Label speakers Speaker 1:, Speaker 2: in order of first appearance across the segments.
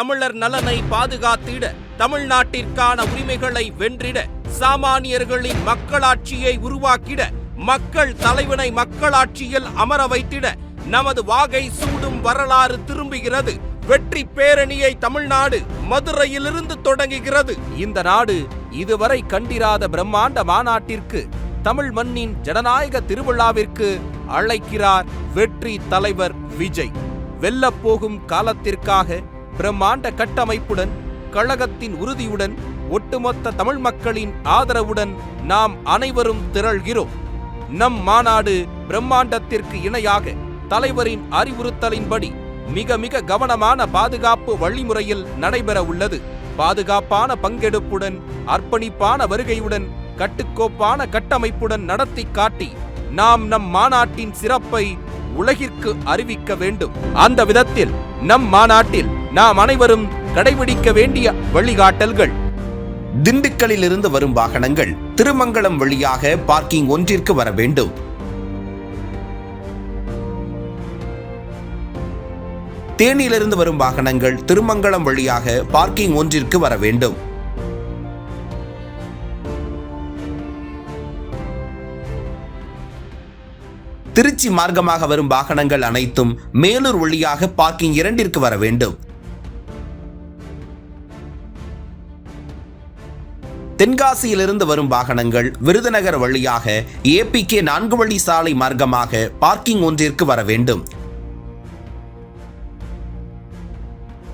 Speaker 1: தமிழர் நலனை பாதுகாத்திட தமிழ்நாட்டிற்கான உரிமைகளை வென்றிட சாமானியர்களின் மக்களாட்சியை உருவாக்கிட மக்கள் தலைவனை மக்களாட்சியில் அமர வைத்திட நமது வாகை சூடும் வரலாறு திரும்புகிறது. வெற்றி பேரணியை தமிழ்நாடு மதுரையிலிருந்து தொடங்குகிறது. இந்த நாடு இதுவரை கண்டிராத பிரம்மாண்ட மாநாட்டிற்கு தமிழ் மண்ணின் ஜனநாயக திருவிழாவிற்கு அழைக்கிறார் வெற்றி தலைவர் விஜய். வெல்லப்போகும் காலத்திற்காக பிரம்மாண்ட கட்டமைப்புடன் கழகத்தின் உறுதியுடன் ஒட்டுமொத்த தமிழ் மக்களின் ஆதரவுடன் நாம் அனைவரும் திரள்கிறோம். நம் மாநாடு பிரம்மாண்டத்திற்கு இணையாக தலைவரின் அறிவுறுத்தலின்படி மிக மிக கவனமான பாதுகாப்பு வழிமுறையில் நடைபெற உள்ளது. பாதுகாப்பான பங்கெடுப்புடன் அர்ப்பணிப்பான வருகையுடன் கட்டுக்கோப்பான கட்டமைப்புடன் நடத்தி காட்டி நாம் நம் மாநாட்டின் சிறப்பை உலகிற்கு அறிவிக்க வேண்டும். அந்த விதத்தில் நம் மாநாட்டில் நாம் அனைவரும் கடைபிடிக்க வேண்டிய வழிகாட்டல்கள்.
Speaker 2: திண்டுக்கல்லில் இருந்து வரும் வாகனங்கள் திருமங்கலம் வழியாக பார்க்கிங் ஒன்றிற்கு வர வேண்டும். தேனியிலிருந்து வரும் வாகனங்கள் திருமங்கலம் வழியாக பார்க்கிங் ஒன்றிற்கு வர வேண்டும். திருச்சி மார்க்கமாக வரும் வாகனங்கள் அனைத்தும் மேலூர் வழியாக பார்க்கிங் இரண்டிற்கு வர வேண்டும். தென்காசியிலிருந்து வரும் வாகனங்கள் விருதுநகர் வழியாக ஏபிகே நான்கு வழி சாலை மார்க்கமாக பார்க்கிங் ஒன்றிற்கு வர வேண்டும்.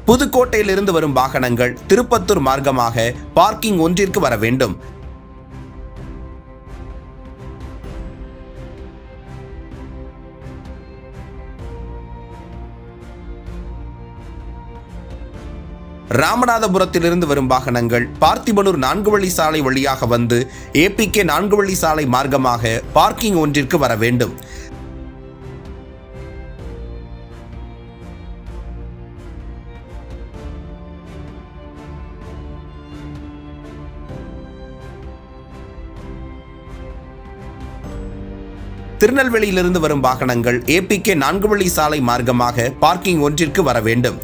Speaker 2: புதுக்கோட்டையிலிருந்து வரும் வாகனங்கள் திருப்பத்தூர் மார்க்கமாக பார்க்கிங் ஒன்றிற்கு வர வேண்டும். ராமநாதபுரத்திலிருந்து வரும் வாகனங்கள் பார்த்திபனூர் நான்கு வழி சாலை வழியாக வந்து ஏபிகே நான்கு வழி சாலை மார்க்கமாக பார்க்கிங் ஒன்றிற்கு வர வேண்டும். திருநெல்வேலியிலிருந்து வரும் வாகனங்கள் ஏபிகே நான்கு வழி சாலை மார்க்கமாக பார்க்கிங் ஒன்றிற்கு வர வேண்டும்.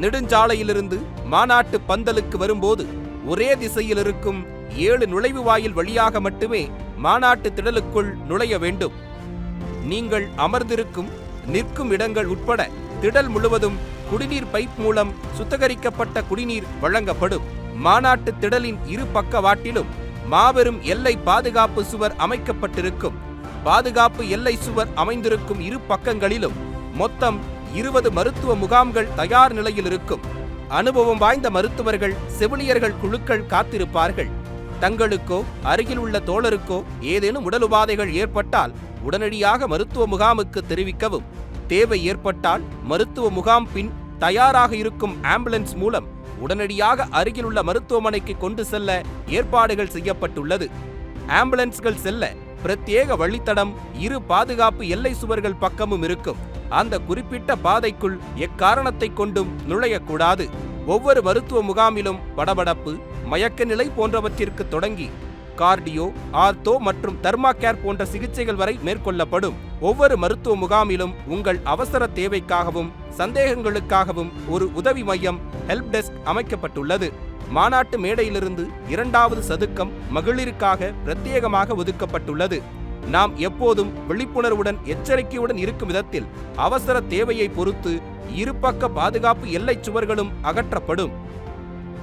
Speaker 1: நெடுஞ்சாலையிலிருந்து மாநாட்டு பந்தலுக்கு வரும்போது ஒரே திசையில் இருக்கும் ஏழு நுழைவு வாயில் வழியாக மட்டுமே மாநாட்டு திடலுக்குள் நுழைய வேண்டும். நீங்கள் அமர்ந்திருக்கும் நிற்கும் இடங்கள் உட்பட திடல் முழுவதும் குடிநீர் பைப் மூலம் சுத்திகரிக்கப்பட்ட குடிநீர் வழங்கப்படும். மாநாட்டு திடலின் இரு பக்கவாட்டிலும் மாபெரும் எல்லை பாதுகாப்பு சுவர் அமைக்கப்பட்டிருக்கும். பாதுகாப்பு எல்லை சுவர் அமைந்திருக்கும் இரு பக்கங்களிலும் மொத்தம் இருபது மருத்துவ முகாம்கள் தயார் நிலையில் இருக்கும். அனுபவம் வாய்ந்த மருத்துவர்கள் செவிலியர்கள் குழுக்கள் காத்திருப்பார்கள். தங்களுக்கோ அருகில் உள்ள தோழருக்கோ ஏதேனும் உடல் உபாதைகள் ஏற்பட்டால் உடனடியாக மருத்துவ முகாமுக்கு தெரிவிக்கவும். தேவை ஏற்பட்டால் மருத்துவ முகாம் பின் தயாராக இருக்கும் ஆம்புலன்ஸ் மூலம் உடனடியாக அருகிலுள்ள மருத்துவமனைக்கு கொண்டு செல்ல ஏற்பாடுகள் செய்யப்பட்டுள்ளது. ஆம்புலன்ஸ்கள் செல்ல பிரத்யேக வழித்தடம் இரு பாதுகாப்பு எல்லை சுவர்கள் பக்கமும் இருக்கும். அந்த குறிப்பிட்ட பாதைக்குள் எக்காரணத்தை கொண்டும் நுழையக்கூடாது. ஒவ்வொரு மருத்துவ முகாமிலும் படபடப்பு மயக்க நிலை போன்றவற்றிற்கு தொடங்கி கார்டியோ ஆர்த்தோ மற்றும் தர்மா கேர் போன்ற சிகிச்சைகள் வரை மேற்கொள்ளப்படும். ஒவ்வொரு மருத்துவ முகாமிலும் உங்கள் அவசர தேவைக்காகவும் சந்தேகங்களுக்காகவும் ஒரு உதவி மையம் ஹெல்ப் டெஸ்க் அமைக்கப்பட்டுள்ளது. மாநாட்டு மேடையிலிருந்து இரண்டாவது சதுக்கம் மகளிருக்காக பிரத்யேகமாக ஒதுக்கப்பட்டுள்ளது. நாம் எப்போதும் விழிப்புணர்வுடன் எச்சரிக்கையுடன் இருக்கும் விதத்தில் அவசர தேவையை பொறுத்து இருபக்க பாதுகாப்பு எல்லைச் சுவர்களும் அகற்றப்படும்.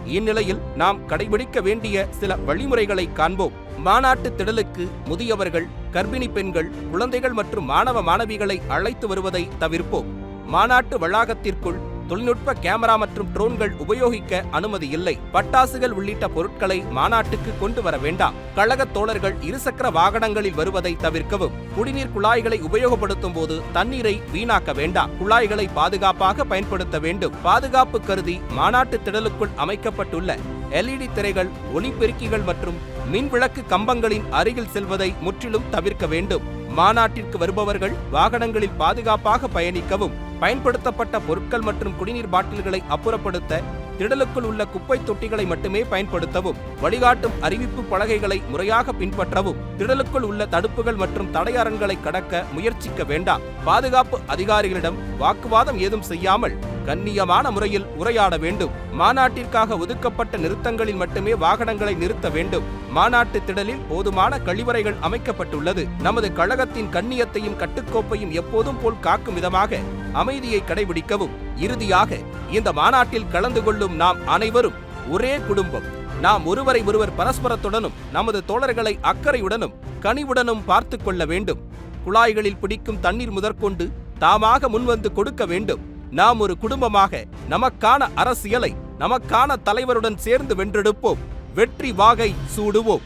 Speaker 1: இந்நிலையில் நாம் கடைபிடிக்க வேண்டிய சில வழிமுறைகளை காண்போம். மாநாட்டு திடலுக்கு முதியவர்கள் கர்ப்பிணி பெண்கள் குழந்தைகள் மற்றும் மாணவ மாணவிகளை அழைத்து வருவதை தவிர்ப்போம். மாநாட்டு வளாகத்திற்குள் தொழில்நுட்ப கேமரா மற்றும் ட்ரோன்கள் உபயோகிக்க அனுமதி இல்லை. பட்டாசுகள் உள்ளிட்ட பொருட்களை மாநாட்டுக்கு கொண்டு வர வேண்டாம். கழகத் தோழர்கள் இருசக்கர வாகனங்களில் வருவதை தவிர்க்கவும். குடிநீர் குழாய்களை உபயோகப்படுத்தும் போது தண்ணீரை வீணாக்க வேண்டாம். குழாய்களை பாதுகாப்பாக பயன்படுத்த வேண்டும். பாதுகாப்பு கருதி மாநாட்டு திடலுக்குள் அமைக்கப்பட்டுள்ள எல்இடி திரைகள் ஒளிபெருக்கிகள் மற்றும் மின் விளக்கு கம்பங்களின் அருகில் செல்வதை முற்றிலும் தவிர்க்க வேண்டும். மாநாட்டிற்கு வருபவர்கள் வாகனங்களில் பாதுகாப்பாக பயணிக்கவும். பயன்படுத்தப்பட்ட பொருட்கள் மற்றும் குடிநீர் பாட்டில்களை அப்புறப்படுத்த திடலுக்குள் உள்ள குப்பை தொட்டிகளை மட்டுமே பயன்படுத்தவும் வழிகாட்டும் அறிவிப்பு பலகைகளை முறையாக பின்பற்றவும் திடலுக்குள் உள்ள தடுப்புகள் மற்றும் தடையரண்களை கடக்க முயற்சிக்க வேண்டாம். பாதுகாப்பு அதிகாரிகளிடம் வாக்குவாதம் ஏதும் செய்யாமல் கண்ணியமான முறையில் உரையாட வேண்டும். மாநாட்டிற்காக ஒதுக்கப்பட்ட நிறுத்தங்களில் மட்டுமே வாகனங்களை நிறுத்த வேண்டும். மாநாட்டு திடலில் போதுமான கழிவறைகள் அமைக்கப்பட்டுள்ளது. நமது கழகத்தின் கண்ணியத்தையும் கட்டுக்கோப்பையும் எப்போதும் போல் காக்கும் விதமாக அமைதியை கடைபிடிக்கவும். இறுதியாக இந்த மாநாட்டில் கலந்து கொள்ளும் நாம் அனைவரும் ஒரே குடும்பம். நாம் ஒருவரை ஒருவர் பரஸ்பரத்துடனும் நமது தோழர்களை அக்கறையுடனும் கனிவுடனும் பார்த்து கொள்ள வேண்டும். குழாய்களில் பிடிக்கும் தண்ணீர் முதற்கொண்டு தாமாக முன்வந்து கொடுக்க வேண்டும். நாம் ஒரு குடும்பமாக நமக்கான அரசியலை நமக்கான தலைவருடன் சேர்ந்து வென்றெடுப்போம். வெற்றி வாகை சூடுவோம்.